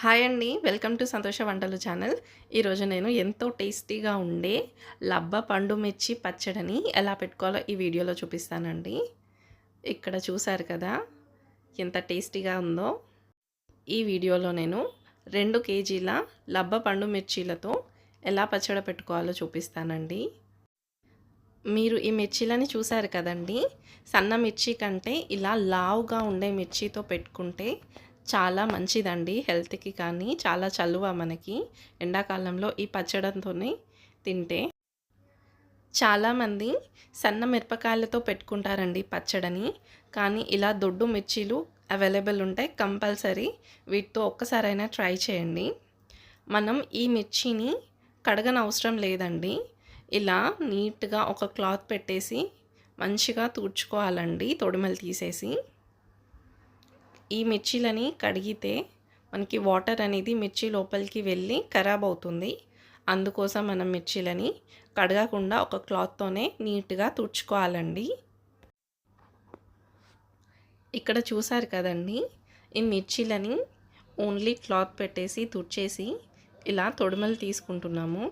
Hi అండి. Welcome to సంతోష వంటలు ఛానల్. ఈరోజు నేను ఎంతో టేస్టీగా ఉండే లబ్బ పండు మిర్చి పచ్చడిని ఎలా పెట్టుకోవాలో ఈ వీడియోలో చూపిస్తానండి. ఇక్కడ చూసారు కదా ఎంత టేస్టీగా ఉందో. ఈ వీడియోలో నేను రెండు కేజీల లబ్బ పండు మిర్చీలతో ఎలా పచ్చడి పెట్టుకోవాలో చూపిస్తానండి. మీరు ఈ మిర్చీలని చూసారు కదండి. సన్న మిర్చి కంటే ఇలా లావుగా ఉండే మిర్చితో పెట్టుకుంటే చాలా మంచిదండి హెల్త్కి కానీ చాలా చలువ మనకి ఎండాకాలంలో ఈ పచ్చడంతోనే తింటే. చాలామంది సన్న మిరపకాయలతో పెట్టుకుంటారండి పచ్చడిని. కానీ ఇలా దొడ్డు మిర్చీలు అవైలబుల్ ఉంటాయి కంపల్సరీ వీటితో ఒక్కసారైనా ట్రై చేయండి. మనం ఈ మిర్చిని కడగనవసరం లేదండి. ఇలా నీట్గా ఒక క్లాత్ పెట్టేసి మంచిగా తుడుచుకోవాలండి తొడిమలు తీసేసి. ఈ మిర్చీలని కడిగితే మనకి వాటర్ అనేది మిర్చి లోపలికి వెళ్ళి ఖరాబ్ అవుతుంది. అందుకోసం మనం మిర్చీలని కడగకుండా ఒక క్లాత్తోనే నీట్గా తుడుచుకోవాలండి. ఇక్కడ చూసారు కదండి ఈ మిర్చీలని ఓన్లీ క్లాత్ పెట్టేసి తుడిచేసి ఇలా తొడిమలు తీసుకుంటున్నాము.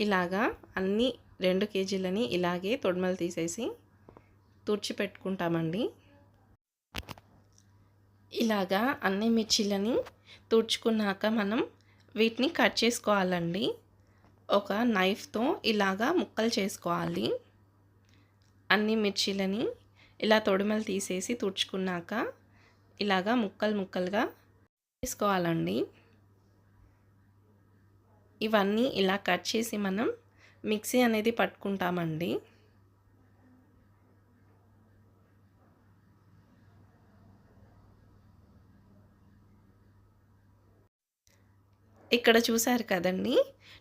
ఇలాగా అన్ని రెండు కేజీలని ఇలాగే తొడిమలు తీసేసి తుడిచిపెట్టుకుంటామండి. ఇలాగా అన్ని మిర్చీలని తుడుచుకున్నాక మనం వీటిని కట్ చేసుకోవాలండి. ఒక నైఫ్తో ఇలాగా ముక్కలు చేసుకోవాలి. అన్ని మిర్చీలని ఇలా తొడిమలు తీసేసి తుడుచుకున్నాక ఇలాగా ముక్కలు ముక్కలుగా తీసుకోవాలండి ఇవన్నీ ఇలా కట్ చేసి మనం మిక్సీ అనేది పట్టుకుంటామండి. ఇక్కడ చూసారు కదండి.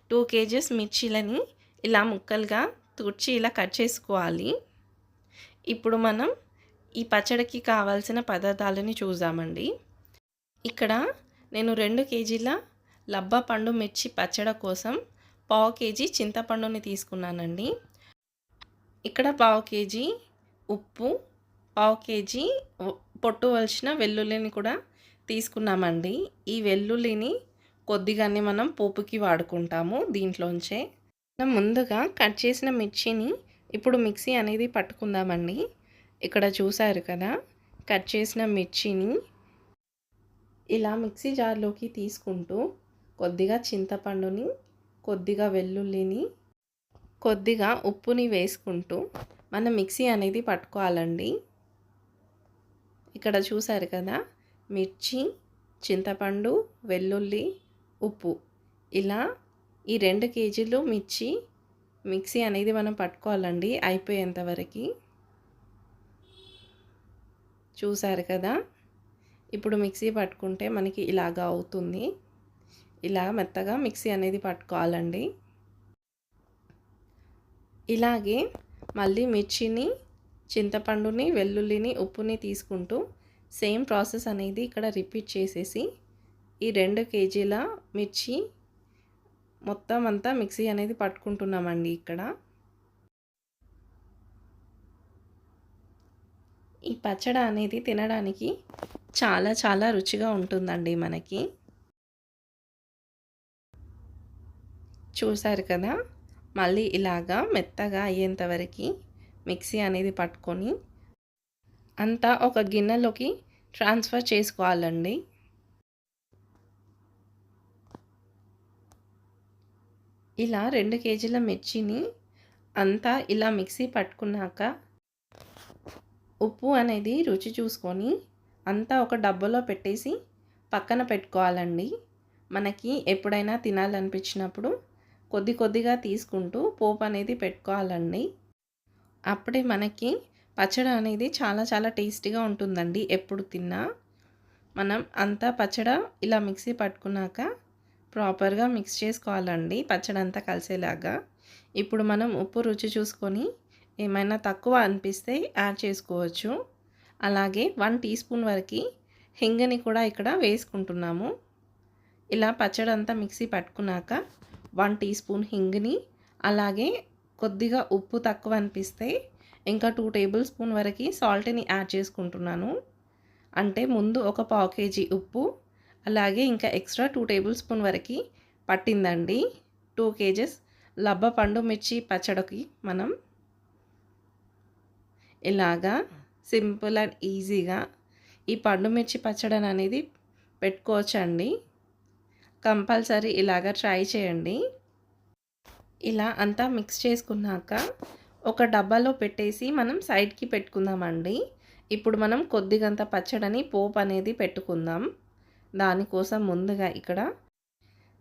టూ కేజెస్ మిర్చీలని ఇలా ముక్కలుగా తుడిచి ఇలా కట్ చేసుకోవాలి. ఇప్పుడు మనం ఈ పచ్చడికి కావాల్సిన పదార్థాలని చూద్దామండి. ఇక్కడ నేను రెండు కేజీల లబ్బపండు మిర్చి పచ్చడి కోసం పావు కేజీ చింతపండుని తీసుకున్నానండి. ఇక్కడ పావు కేజీ ఉప్పు పావు కేజీ పొట్టు వలసిన వెల్లుల్లిని కూడా తీసుకున్నామండి. ఈ వెల్లుల్లిని కొద్దిగానే మనం పోపుకి వాడుకుంటాము దీంట్లోంచే. మనం ముందుగా కట్ చేసిన మిర్చిని ఇప్పుడు మిక్సీ అనేది పట్టుకుందామండి. ఇక్కడ చూసారు కదా కట్ చేసిన మిర్చిని ఇలా మిక్సీ జార్లోకి తీసుకుంటూ కొద్దిగా చింతపండుని కొద్దిగా వెల్లుల్లిని కొద్దిగా ఉప్పుని వేసుకుంటూ మనం మిక్సీ అనేది పట్టుకోవాలండి. ఇక్కడ చూసారు కదా మిర్చి చింతపండు వెల్లుల్లి ఉప్పు. ఇలా ఈ రెండు కేజీలు మిర్చి మిక్సీ అనేది మనం పట్టుకోవాలండి అయిపోయేంతవరకు చూసారు కదా? ఇప్పుడు మిక్సీ పట్టుకుంటే మనకి ఇలాగా అవుతుంది. ఇలా మెత్తగా మిక్సీ అనేది పట్టుకోవాలండి. ఇలాగే మళ్ళీ మిర్చిని చింతపండుని వెల్లుల్లిని ఉప్పుని తీసుకుంటూ సేమ్ ప్రాసెస్ అనేది ఇక్కడ రిపీట్ చేసేసి ఈ రెండు కేజీల మిర్చి మొత్తం అంతా మిక్సీ అనేది పట్టుకుంటున్నామండి ఇక్కడ. ఈ పచ్చడ అనేది తినడానికి చాలా చాలా రుచిగా ఉంటుందండి మనకి. చూసారు కదా మళ్ళీ ఇలాగా మెత్తగా అయ్యేంతవరకు మిక్సీ అనేది పట్టుకొని అంతా ఒక గిన్నెలోకి ట్రాన్స్ఫర్ చేసుకోవాలండి. ఇలా రెండు కేజీల మిర్చిని అంతా ఇలా మిక్సీ పట్టుకున్నాక ఉప్పు అనేది రుచి చూసుకొని అంతా ఒక డబ్బాలో పెట్టేసి పక్కన పెట్టుకోవాలండి. మనకి ఎప్పుడైనా తినాలనిపించినప్పుడు కొద్ది కొద్దిగా తీసుకుంటూ పోపు అనేది పెట్టుకోవాలండి. అప్పుడే మనకి పచ్చడి అనేది చాలా చాలా టేస్టీగా ఉంటుందండి. ఎప్పుడు తిన్నా మనం అంతా పచ్చడి ఇలా మిక్సీ పట్టుకున్నాక ప్రాపర్గా మిక్స్ చేసుకోవాలండి పచ్చడి అంతా కలిసేలాగా. ఇప్పుడు మనం ఉప్పు రుచి చూసుకొని ఏమైనా తక్కువ అనిపిస్తే యాడ్ చేసుకోవచ్చు. అలాగే వన్ టీ స్పూన్ వరకు హింగని కూడా ఇక్కడ వేసుకుంటున్నాము. ఇలా పచ్చడి అంతా మిక్సీ పట్టుకున్నాక వన్ టీ స్పూన్ హింగ్ని అలాగే కొద్దిగా ఉప్పు తక్కువ అనిపిస్తే ఇంకా టూ టేబుల్ స్పూన్ వరకు సాల్ట్ని యాడ్ చేసుకుంటున్నాను. అంటే ముందు ఒక పావు కేజీ ఉప్పు అలాగే ఇంకా ఎక్స్ట్రా టూ టేబుల్ స్పూన్ వరకు పట్టిందండి. టూ కేజెస్ లబ్బ పండు మిర్చి పచ్చడికి మనం ఇలాగా సింపుల్ అండ్ ఈజీగా ఈ పండు మిర్చి పచ్చడి అనేది పెట్టుకోవచ్చండి. కంపల్సరీ ఇలాగ ట్రై చేయండి. ఇలా అంతా మిక్స్ చేసుకున్నాక ఒక డబ్బాలో పెట్టేసి మనం సైడ్కి పెట్టుకుందామండి. ఇప్పుడు మనం కొద్దిగంత పచ్చడని పోపు అనేది పెట్టుకుందాం. దానికోసం ముందుగా ఇక్కడ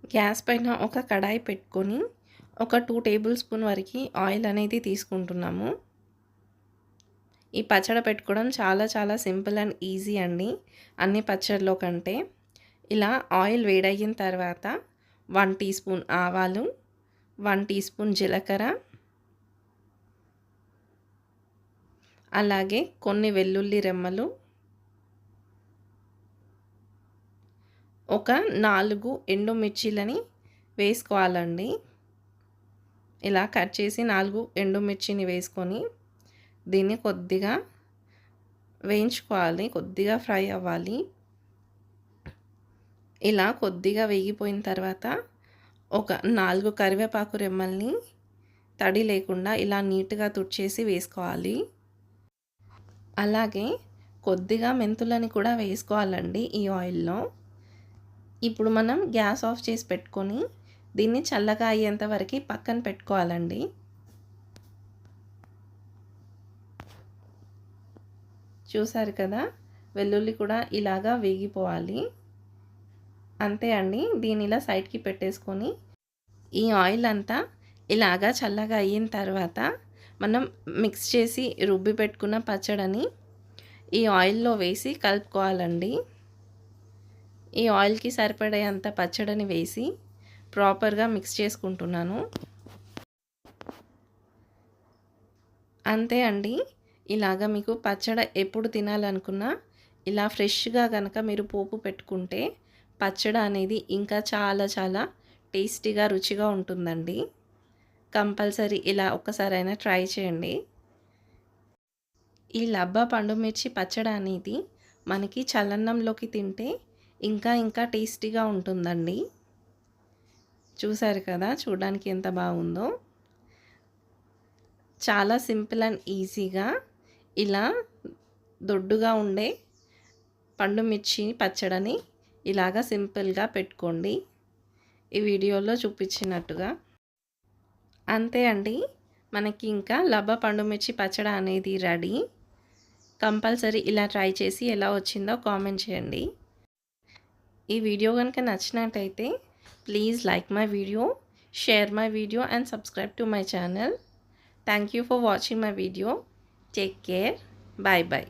గ్యాస్ పైన ఒక కడాయి పెట్టుకొని ఒక టూ టేబుల్ స్పూన్ వరకు ఆయిల్ అనేది తీసుకుంటున్నాము. ఈ పచ్చడి పెట్టుకోవడం చాలా చాలా సింపుల్ అండ్ ఈజీ అండి. అన్ని పచ్చడిలో కంటే ఇలా ఆయిల్ వేడయిన తర్వాత వన్ టీ స్పూన్ ఆవాలు వన్ టీ స్పూన్ జీలకర్ర అలాగే కొన్ని వెల్లుల్లి రెమ్మలు ఒక నాలుగు ఎండుమిర్చీలని వేసుకోవాలండి. ఇలా కట్ చేసి నాలుగు ఎండుమిర్చిని వేసుకొని దీన్ని కొద్దిగా వేయించుకోవాలి కొద్దిగా ఫ్రై అవ్వాలి. ఇలా కొద్దిగా వేగిపోయిన తర్వాత ఒక నాలుగు కరివేపాకు రెమ్మల్ని తడి లేకుండా ఇలా నీట్గా తుడిచేసి వేసుకోవాలి. అలాగే కొద్దిగా మెంతులని కూడా వేసుకోవాలండి ఈ ఆయిల్లో. ఇప్పుడు మనం గ్యాస్ ఆఫ్ చేసి పెట్టుకొని దీన్ని చల్లగా అయ్యేంత వరకు పక్కన పెట్టుకోవాలండి. చూసారు కదా? వెల్లుల్లి కూడా ఇలాగా వేగిపోవాలి. అంతే అండి. దీని ఇలా సైడ్కి పెట్టేసుకొని ఈ ఆయిల్ అంతా ఇలాగా చల్లగా అయిన తర్వాత మనం మిక్స్ చేసి రుబ్బి పెట్టుకున్న పచ్చడిని ఈ ఆయిల్లో వేసి కలుపుకోవాలండి. ఈ ఆయిల్కి సరిపడేంత పచ్చడిని వేసి ప్రాపర్గా మిక్స్ చేసుకుంటున్నాను. అంతే అండి. ఇలాగ మీకు పచ్చడి ఎప్పుడు తినాలనుకున్నా ఇలా ఫ్రెష్గా కనుక మీరు పోపు పెట్టుకుంటే పచ్చడి అనేది ఇంకా చాలా చాలా టేస్టీగా రుచిగా ఉంటుందండి. కంపల్సరీ ఇలా ఒక్కసారైనా ట్రై చేయండి. ఈ లబ్బా పండు మిర్చి పచ్చడి అనేది మనకి చల్లన్నంలోకి తింటే ఇంకా ఇంకా టేస్టీగా ఉంటుందండి. చూసారు కదా చూడడానికి ఎంత బాగుందో. చాలా సింపుల్ అండ్ ఈజీగా ఇలా దొడ్డుగా ఉండే పండు మిర్చి పచ్చడిని ఇలాగా సింపుల్గా పెట్టుకోండి. ఈ వీడియోలో చూపించినట్టుగా. అంతే అండి మనకి ఇంకా లబ్బ పండుమిర్చి పచ్చడి అనేది రెడీ. కంపల్సరీ ఇలా ట్రై చేసి ఎలా వచ్చిందో కామెంట్ చేయండి. ఈ వీడియో కనుక నచ్చినట్టయితే please like my video share my video and subscribe to my channel thank you for watching my video take care bye bye